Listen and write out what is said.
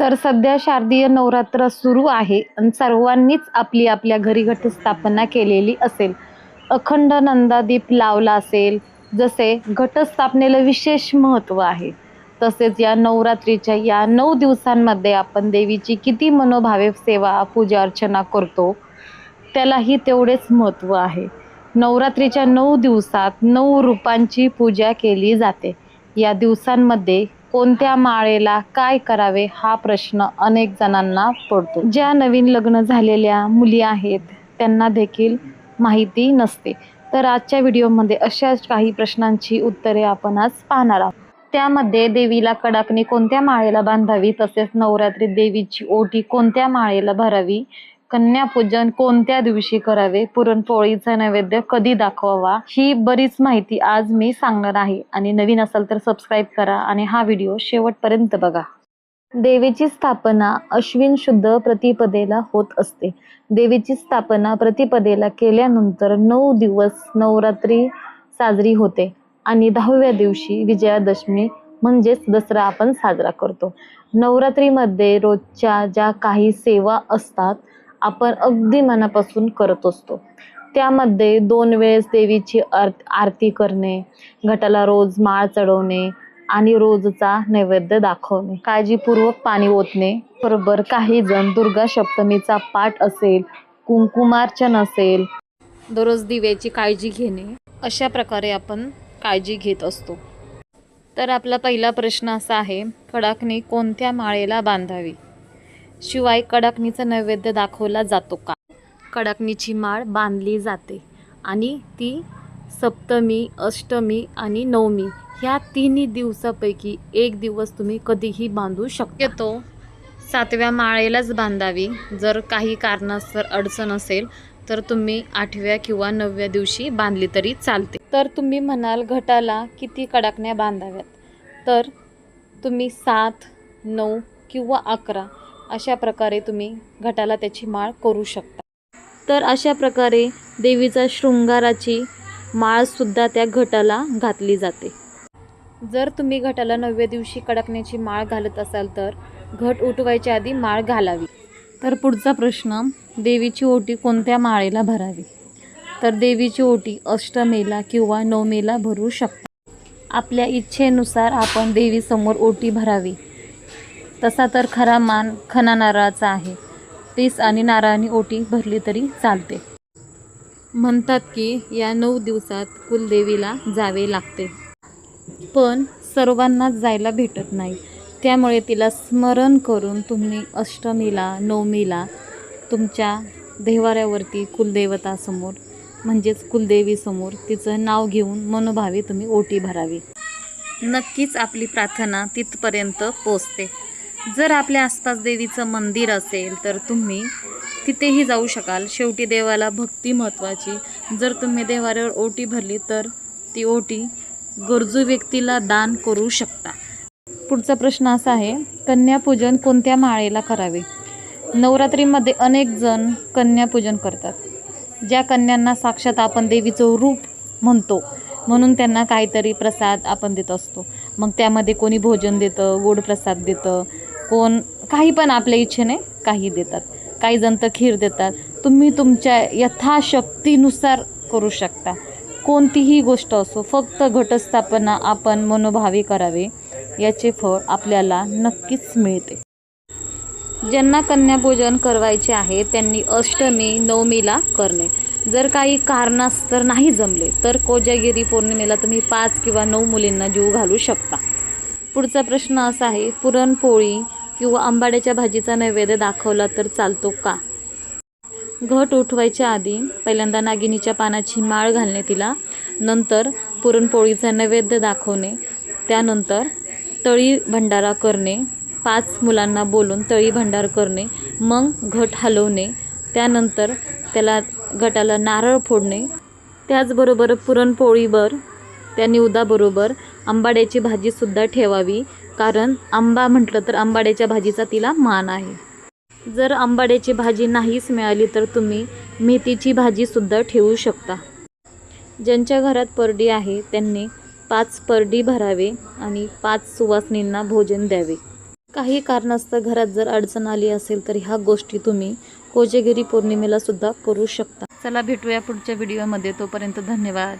तर सध्या शारदीय नवरात्र सुरू आहे आणि सर्वांनीच आपली आपल्या घरी घटस्थापना केलेली असेल. अखंड नंदादीप लावला असेल जसे घटस्थापनेला विशेष महत्त्व आहे. तसेच या नवरात्रीच्या या नऊ दिवसांमध्ये आपण देवीची किती मनोभावे सेवा पूजा अर्चना करतो त्यालाही तेवढेच महत्त्व आहे. नवरात्रीच्या नऊ दिवसात नऊ रूपांची पूजा केली जाते. या दिवसांमध्ये कोणत्या माळेला काय करावे हा प्रश्न अनेक जणांना पडतो. ज्या नवीन लग्न झालेल्या मुली आहेत त्यांना देखील माहिती नसते. तर आजच्या व्हिडिओमध्ये अशाच काही प्रश्नांची उत्तरे आपण आज पाहणार आहोत. त्यामध्ये देवीला कडाकणी कोणत्या माळेला बांधावी तसेच नवरात्रीत देवीची ओटी कोणत्या माळेला भरावी कन्यापूजन कोणत्या दिवशी करावे? पुरणपोळीचा नैवेद्य कधी दाखवावा? ही बरीच माहिती आज मी सांगणार आहे. आणि नवीन असाल तर सबस्क्राईब करा आणि हा व्हिडिओ शेवटपर्यंत बघा. देवीची स्थापना अश्विन शुद्ध प्रतिपदेला होत असते. देवीची स्थापना प्रतिपदेला केल्यानंतर नऊ दिवस नवरात्री साजरी होते. आणि दहाव्या दिवशी विजयादशमी म्हणजेच दसरा आपण साजरा करतो. नवरात्रीमध्ये रोजच्या ज्या काही सेवा असतात आपण अगदी मनापासून करत असतो. त्यामध्ये दोन वेळेस देवीची आर आरती करणे घटाला रोज माळ चढवणे आणि रोजचा नैवेद्य दाखवणे. काळजीपूर्वक पाणी ओतणे. बरोबर काही जण दुर्गा सप्तमीचा पाठ असेल कुंकुमार्चन असेल दररोज दिव्याची काळजी घेणे अशा प्रकारे आपण काळजी घेत असतो. तर आपला पहिला प्रश्न असा आहे कडाकणी कोणत्या माळेला बांधावी? शिवाय कडाकणीचा नैवेद्य दाखवला जातो का? कडाकणीची माळ बांधली जाते आणि ती सप्तमी अष्टमी आणि नवमी ह्या तिन्ही दिवसापैकी एक दिवस तुम्ही कधीही बांधू शक्यतो सातव्या माळेलाच बांधावी. जर काही कारणास्तव अडचण असेल तर तुम्ही आठव्या किंवा नवव्या दिवशी बांधली तरी चालते. तर तुम्ही म्हणाल घटाला किती कडाकण्या बांधाव्यात? तर तुम्ही सात नऊ किंवा अकरा अशा प्रकारे तुम्ही घटाला त्याची माळ करू शकता. तर अशा प्रकारे देवीचा शृंगाराची माळसुद्धा त्या घटाला घातली जाते. जर तुम्ही घटाला नवव्या दिवशी कडकण्याची माळ घालत असाल तर घट उठवायच्या आधी माळ घालावी. तर पुढचा प्रश्न देवीची ओटी कोणत्या माळेला भरावी? तर देवीची ओटी अष्टमेला किंवा नवमेला भरू शकता. आपल्या इच्छेनुसार आपण देवीसमोर ओटी भरावी. तसा तर खरा मान खना नारळाचा आहे. तीस आणि नारळाने ओटी भरली तरी चालते. म्हणतात की या नऊ दिवसात कुलदेवीला जावे लागते. पण सर्वांनाच जायला भेटत नाही. त्यामुळे तिला स्मरण करून तुम्ही अष्टमीला नवमीला तुमच्या देवाऱ्यावरती कुलदेवतासमोर म्हणजेच कुलदेवीसमोर तिचं नाव घेऊन मनोभावे तुम्ही ओटी भरावी. नक्कीच आपली प्रार्थना तिथपर्यंत पोचते जर आपल्या आसपास देवीचं मंदिर असेल तर तुम्ही तिथेही जाऊ शकाल. शेवटी देवाला भक्ती महत्त्वाची जर तुम्ही देवाऱ्यावर ओटी भरली तर ती ओटी गरजू व्यक्तीला दान करू शकता. पुढचा प्रश्न असा आहे कन्यापूजन कोणत्या माळेला करावे? नवरात्रीमध्ये अनेक जण कन्यापूजन करतात. ज्या कन्यांना साक्षात आपण देवीचं रूप म्हणतो म्हणून त्यांना काहीतरी प्रसाद आपण देत असतो. मग त्यामध्ये कोणी भोजन देतं गोड प्रसाद देतं कोण काही पण आपल्या इच्छेने काही देतात. काही जण तर खीर देतात. तुम्ही तुमच्या यथाशक्तीनुसार करू शकता. कोणतीही गोष्ट असो फक्त घटस्थापना आपण मनोभावी करावे याचे फळ आपल्याला नक्कीच मिळते. ज्यांना कन्यापूजन करवायचे आहे त्यांनी अष्टमी नवमीला करणे. जर काही कारणास्तर नाही जमले तर कोजागिरी पौर्णिमेला तुम्ही पाच किंवा नऊ मुलींना जीव घालू शकता. पुढचा प्रश्न असा आहे पुरणपोळी किंवा आंबाड्याच्या भाजीचा नैवेद्य दाखवला तर चालतो का? घट उठवायच्या आधी पहिल्यांदा नागिनीच्या पानाची माळ घालणे तिला नंतर पुरणपोळीचा नैवेद्य दाखवणे त्यानंतर तळी भंडारा करणे पाच मुलांना बोलून तळी भंडार करणे मग घट हलवणे त्यानंतर त्याला घटाला नारळ फोडणे. त्याचबरोबर पुरणपोळीवर त्या निवदाबरोबर आंबाड्याची भाजीसुद्धा ठेवावी. कारण आंबा म्हटलं तर आंबाड्याच्या भाजीचा तिला मान आहे. जर आंबाड्याची भाजी नाहीच मिळाली तर तुम्ही मेथीची भाजीसुद्धा ठेवू शकता. ज्यांच्या घरात परडी आहे त्यांनी पाच परडी भरावे आणि पाच सुवासनींना भोजन द्यावे. काही कारणास्तव घरात जर अडचण आली असेल तर ह्या गोष्टी तुम्ही कोजेगिरी पौर्णिमेला सुद्धा करू शकता. चला भेटूया पुढच्या व्हिडिओमध्ये तोपर्यंत धन्यवाद.